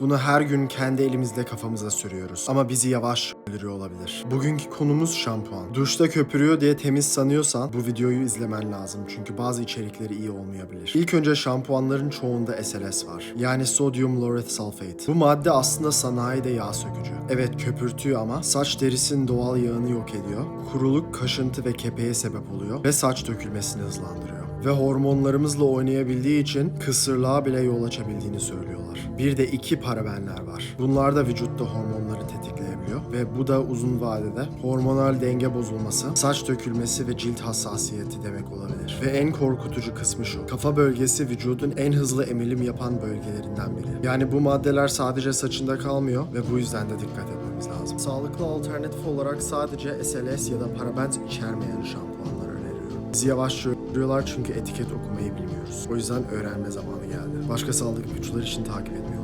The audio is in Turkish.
Bunu her gün kendi elimizle kafamıza sürüyoruz. Ama bizi yavaş öldürüyor olabilir. Bugünkü konumuz şampuan. Duşta köpürüyor diye temiz sanıyorsan bu videoyu izlemen lazım. Çünkü bazı içerikleri iyi olmayabilir. İlk önce şampuanların çoğunda SLS var. Yani Sodium Lauryl Sulfate. Bu madde aslında sanayide yağ sökücü. Evet köpürtüyor ama saç derisinin doğal yağını yok ediyor. Kuruluk, kaşıntı ve kepeğe sebep oluyor ve saç dökülmesini hızlandırıyor. Ve hormonlarımızla oynayabildiği için kısırlığa bile yol açabildiğini söylüyorlar. Bir de iki parabenler var. Bunlar da vücutta hormonları tetikleyebiliyor ve bu da uzun vadede hormonal denge bozulması, saç dökülmesi ve cilt hassasiyeti demek olabilir. Ve en korkutucu kısmı şu. Kafa bölgesi vücudun en hızlı emilim yapan bölgelerinden biri. Yani bu maddeler sadece saçında kalmıyor ve bu yüzden de dikkat etmemiz lazım. Sağlıklı alternatif olarak sadece SLS ya da parabens içermeyen şampuanlar öneriyorum. Bizi yavaşça çünkü etiket okumayı bilmiyoruz. O yüzden öğrenme zamanı geldi. Başka sağlık ipuçları için takip edin.